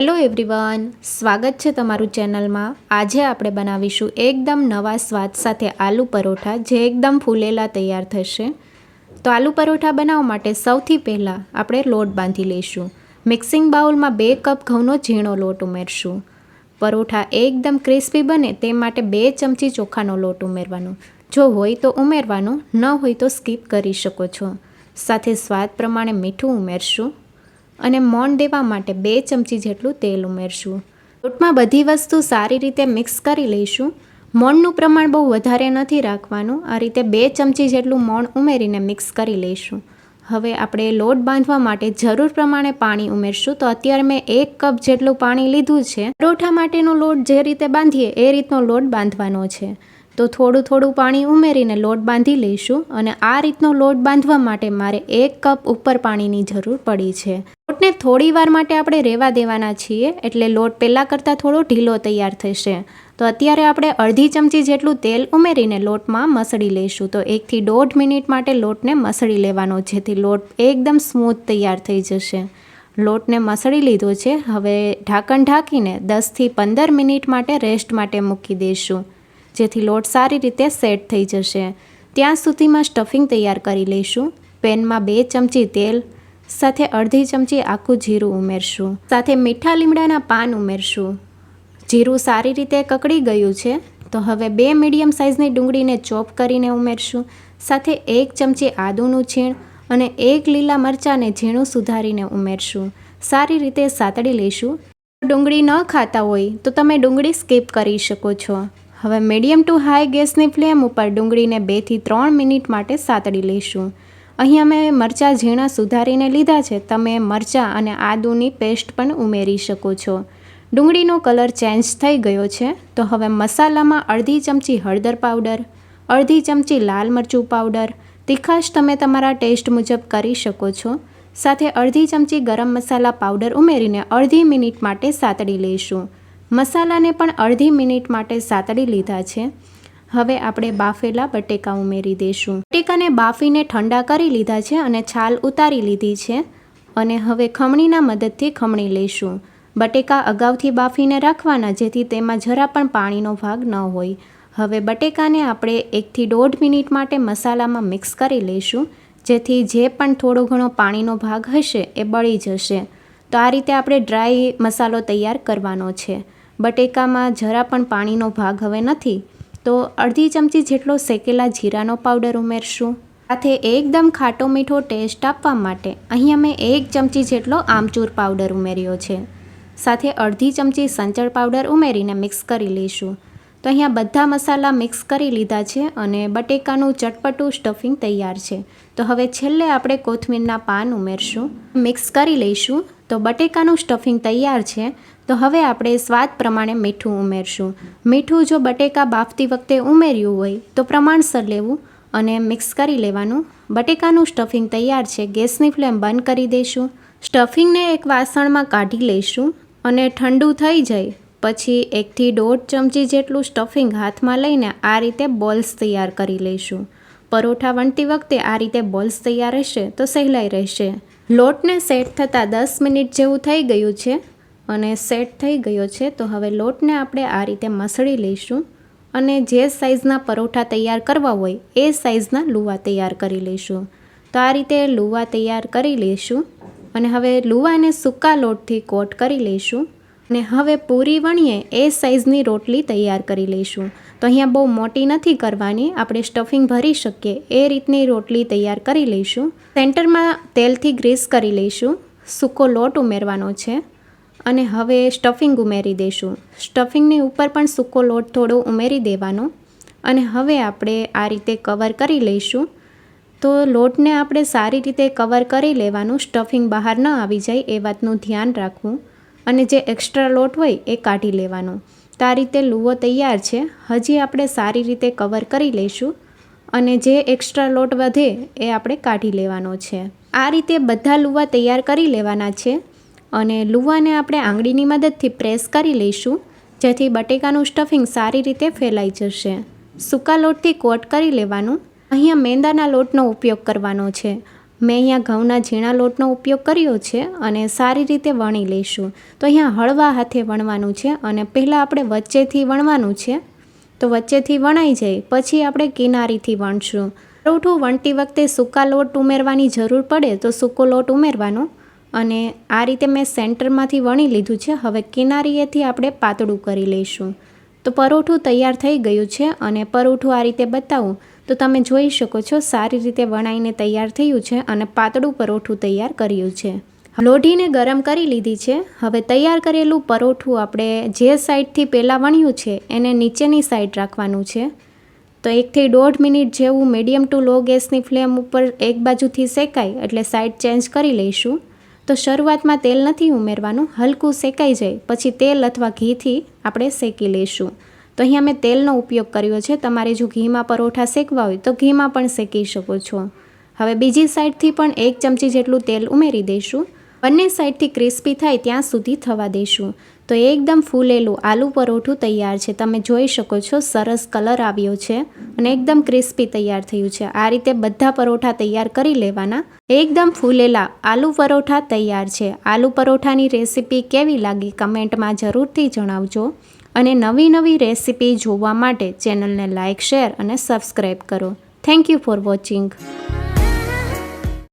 Hello everyone સ્વાગત છે તમારું ચેનલમાં. આજે આપણે બનાવીશું એકદમ નવા સ્વાદ સાથે આલુ પરોઠા જે એકદમ ફૂલેલા તૈયાર થશે. તો આલુ પરોઠા બનાવવા માટે સૌથી પહેલાં આપણે લોટ બાંધી લઈશું. મિક્સિંગ બાઉલમાં બે કપ ઘઉંનો ઝીણો લોટ ઉમેરશું. પરોઠા એકદમ ક્રિસ્પી બને તે માટે બે ચમચી ચોખાનો લોટ ઉમેરવાનો. જો હોય તો ઉમેરવાનો, ન હોય તો સ્કીપ કરી શકો છો. સાથે સ્વાદ પ્રમાણે મીઠું ઉમેરશું. અને મોણ દેવા માટે બે ચમચી જેટલું તેલ ઉમેરશું. લોટમાં બધી વસ્તુ સારી રીતે મિક્સ કરી લઈશું. મોણનું પ્રમાણ બહુ વધારે નથી રાખવાનું. આ રીતે બે ચમચી જેટલું મોણ ઉમેરીને મિક્સ કરી લઈશું. હવે આપણે લોટ બાંધવા માટે જરૂર પ્રમાણે પાણી ઉમેરશું. તો અત્યારે મેં એક કપ જેટલું પાણી લીધું છે. પરોઠા માટેનો લોટ જે રીતે બાંધીએ એ રીતનો લોટ બાંધવાનો છે. તો થોડું થોડું પાણી ઉમેરીને લોટ બાંધી લઈશું અને આ રીતનો લોટ બાંધવા માટે મારે એક કપ ઉપર પાણીની જરૂર પડી છે. લોટને થોડી વાર માટે આપણે રહેવા દેવાના છીએ એટલે લોટ પહેલાં કરતાં થોડો ઢીલો તૈયાર થશે. તો અત્યારે આપણે અડધી ચમચી જેટલું તેલ ઉમેરીને લોટમાં મસળી લઈશું. તો એકથી દોઢ મિનિટ માટે લોટને મસળી લેવાનો, જેથી લોટ એકદમ સ્મૂથ તૈયાર થઈ જશે. લોટને મસળી લીધો છે. હવે ઢાંકણ ઢાંકીને દસથી પંદર મિનિટ માટે રેસ્ટ માટે મૂકી દઈશું. જેથી લોટ સારી રીતે સેટ થઈ જશે. ત્યાં સુધીમાં સ્ટફિંગ તૈયાર કરી લઈશું. પેનમાં બે ચમચી તેલ, સાથે અડધી ચમચી આખું જીરું ઉમેરશું. સાથે મીઠા લીમડાના પાન ઉમેરશું. જીરું સારી રીતે કકડી ગયું છે, તો હવે બે મીડિયમ સાઇઝની ડુંગળીને ચોપ કરીને ઉમેરશું. સાથે એક ચમચી આદુનું છીણ અને એક લીલા મરચાંને ઝીણું સુધારીને ઉમેરશું. સારી રીતે સાતડી લઈશું. ડુંગળી ન ખાતા હોય તો તમે ડુંગળી સ્કીપ કરી શકો છો. હવે મીડિયમ ટુ હાઈ ગેસની ફ્લેમ ઉપર ડુંગળીને બેથી ત્રણ મિનિટ માટે સાતડી લઈશું. અહીં અમે મરચાં ઝીણા સુધારીને લીધા છે. તમે મરચાં અને આદુની પેસ્ટ પણ ઉમેરી શકો છો. ડુંગળીનો કલર ચેન્જ થઈ ગયો છે. તો હવે મસાલામાં અડધી ચમચી હળદર પાવડર, અડધી ચમચી લાલ મરચું પાવડર, તીખાશ તમે તમારા ટેસ્ટ મુજબ કરી શકો છો. સાથે અડધી ચમચી ગરમ મસાલા પાવડર ઉમેરીને અડધી મિનિટ માટે સાતડી લઈશું. મસાલાને પણ અડધી મિનિટ માટે સાતડી લીધા છે. હવે આપણે બાફેલા બટેકા ઉમેરી દઈશું બટેકાને બાફીને ઠંડા કરી લીધા છે અને છાલ ઉતારી લીધી છે. અને હવે ખમણીના મદદથી ખમણી લઈશું. બટેકા અગાઉથી બાફીને રાખવાના, જેથી તેમાં જરા પણ પાણીનો ભાગ ન હોય. હવે બટેકાને આપણે એકથી દોઢ મિનિટ માટે મસાલામાં મિક્સ કરી લઈશું, જેથી જે પણ થોડો ઘણો પાણીનો ભાગ હશે એ બળી જશે. તો આ રીતે આપણે ડ્રાય મસાલો તૈયાર કરવાનો છે. બટેકામાં જરા પણ પાણીનો ભાગ હવે નથી, તો અડધી ચમચી જેટલો શેકેલા જીરાનો પાવડર ઉમેરશું. સાથે એકદમ ખાટો મીઠો ટેસ્ટ આપવા માટે અહીં અમે એક ચમચી જેટલો આમચૂર પાવડર ઉમેર્યો છે. સાથે અડધી ચમચી સંચળ પાવડર ઉમેરીને મિક્સ કરી લઈશું. તો અહીંયા બધા મસાલા મિક્સ કરી લીધા છે અને બટેકાનું ચટપટું સ્ટફિંગ તૈયાર છે. તો હવે છેલ્લે આપણે કોથમીરના પાન ઉમેરશું. મિક્સ કરી લઈશું. તો બટેકાનું સ્ટફિંગ તૈયાર છે. તો હવે આપણે સ્વાદ પ્રમાણે મીઠું ઉમેરશું. મીઠું જો બટેકા બાફતી વખતે ઉમેર્યું હોય, તો પ્રમાણસર લેવું અને મિક્સ કરી લેવાનું. બટેકાનું સ્ટફિંગ તૈયાર છે. ગેસની ફ્લેમ બંધ કરી દઈશું. સ્ટફિંગને એક વાસણમાં કાઢી લઈશું અને ઠંડુ થઈ જાય પછી એકથી દોઢ ચમચી જેટલું સ્ટફિંગ હાથમાં લઈને આ રીતે બોલ્સ તૈયાર કરી લઈશું. પરોઠા વણતી વખતે આ રીતે બોલ્સ તૈયાર રહેશે તો સહેલાઈ રહેશે. લોટને સેટ થતાં દસ મિનિટ જેવું થઈ ગયું છે અને સેટ થઈ ગયો છે, તો હવે લોટને આપણે આ રીતે મસળી લઈશું અને જે સાઇઝના પરોઠા તૈયાર કરવા હોય એ સાઇઝના લુવા તૈયાર કરી લઈશું. તો આ રીતે લુવા તૈયાર કરી લઈશું અને હવે લુવાને સૂકા લોટથી કોટ કરી લઈશું. અને હવે પૂરી વણીએ એ સાઇઝની રોટલી તૈયાર કરી લઈશું. તો અહીંયા બહુ મોટી નથી કરવાની, આપણે સ્ટફિંગ ભરી શકીએ. એ રીતની રોટલી તૈયાર કરી લઈશું. સેન્ટરમાં તેલથી ગ્રીસ કરી લઈશું. સૂકો લોટ ઉમેરવાનો છે. અને હવે સ્ટફિંગ ઉમેરી દઈશું. સ્ટફિંગની ઉપર પણ સૂકો લોટ થોડો ઉમેરી દેવાનો. અને હવે આપણે આ રીતે કવર કરી લઈશું. તો લોટને આપણે સારી રીતે કવર કરી લેવાનું. સ્ટફિંગ બહાર ન આવી જાય એ વાતનું ધ્યાન રાખવું. અને જે એક્સ્ટ્રા લોટ હોય એ કાઢી લેવાનો. તો આ રીતે લુવો તૈયાર છે. હજી આપણે સારી રીતે કવર કરી લઈશું અને જે એક્સ્ટ્રા લોટ વધે એ આપણે કાઢી લેવાનો છે. આ રીતે બધા લુવા તૈયાર કરી લેવાના છે અને લુવાને આપણે આંગળીની મદદથી પ્રેસ કરી લઈશું, જેથી બટેકાનું સ્ટફિંગ સારી રીતે ફેલાઈ જશે. સૂકા લોટથી કોટ કરી લેવાનું. અહીંયા મેંદાના લોટનો ઉપયોગ કરવાનો છે. મેં અહીંયા ઘઉંના ઝીણા લોટનો ઉપયોગ કર્યો છે અને સારી રીતે વણી લઈશું. તો અહીંયા હળવા હાથે વણવાનું છે અને પહેલાં આપણે વચ્ચેથી વણવાનું છે. તો વચ્ચેથી વણાઈ જાય, પછી આપણે કિનારીથી વણશું. પરોઠું વણતી વખતે સૂકા લોટ ઉમેરવાની જરૂર પડે તો સૂકો લોટ ઉમેરવાનો. અને આ રીતે મેં સેન્ટરમાંથી વણી લીધું છે, હવે કિનારીએથી આપણે પાતળું કરી લઈશું. તો પરોઠું તૈયાર થઈ ગયું છે અને પરોઠું આ રીતે બતાવું. તો તમે જોઈ શકો છો, સારી રીતે વણાઈને તૈયાર થયું છે અને પાતળું પરોઠું તૈયાર કર્યું છે. લોઢીને ગરમ કરી લીધી છે. હવે તૈયાર કરેલું પરોઠું આપણે જે સાઈડથી પહેલાં વણ્યું છે, એને નીચેની સાઈડ રાખવાનું છે. તો એકથી દોઢ મિનિટ જેવું મીડિયમ ટુ લો ગેસની ફ્લેમ ઉપર એક બાજુથી શેકાય, એટલે સાઈડ ચેન્જ કરી લઈશું. તો શરૂઆતમાં તેલ નથી ઉમેરવાનું, હલકું શેકાઈ જાય, પછી તેલ અથવા ઘીથી આપણે શેકી લઈશું. તો અહીંયા મેં તેલનો ઉપયોગ કર્યો છે. તમારે જો ઘીમાં પરોઠા શેકવા હોય તો ઘીમાં પણ શેકી શકો છો. હવે બીજી સાઈડથી પણ એક ચમચી જેટલું તેલ ઉમેરી દઈશું. બંને સાઈડથી ક્રિસ્પી થાય ત્યાં સુધી થવા દઈશું. તો એકદમ ફૂલેલું આલુ પરોઠું તૈયાર છે. તમે જોઈ શકો છો, સરસ કલર આવ્યો છે અને એકદમ ક્રિસ્પી તૈયાર થયું છે. આ રીતે બધા પરોઠા તૈયાર કરી લેવાના. એકદમ ફૂલેલા આલુ પરોઠા તૈયાર છે. આલુ પરોઠાની રેસીપી કેવી લાગી કમેન્ટમાં જરૂરથી જણાવજો અને નવી નવી રેસીપી જોવા માટે ચેનલને લાઇક શેર અને સબસ્ક્રાઈબ કરો. Thank you for watching.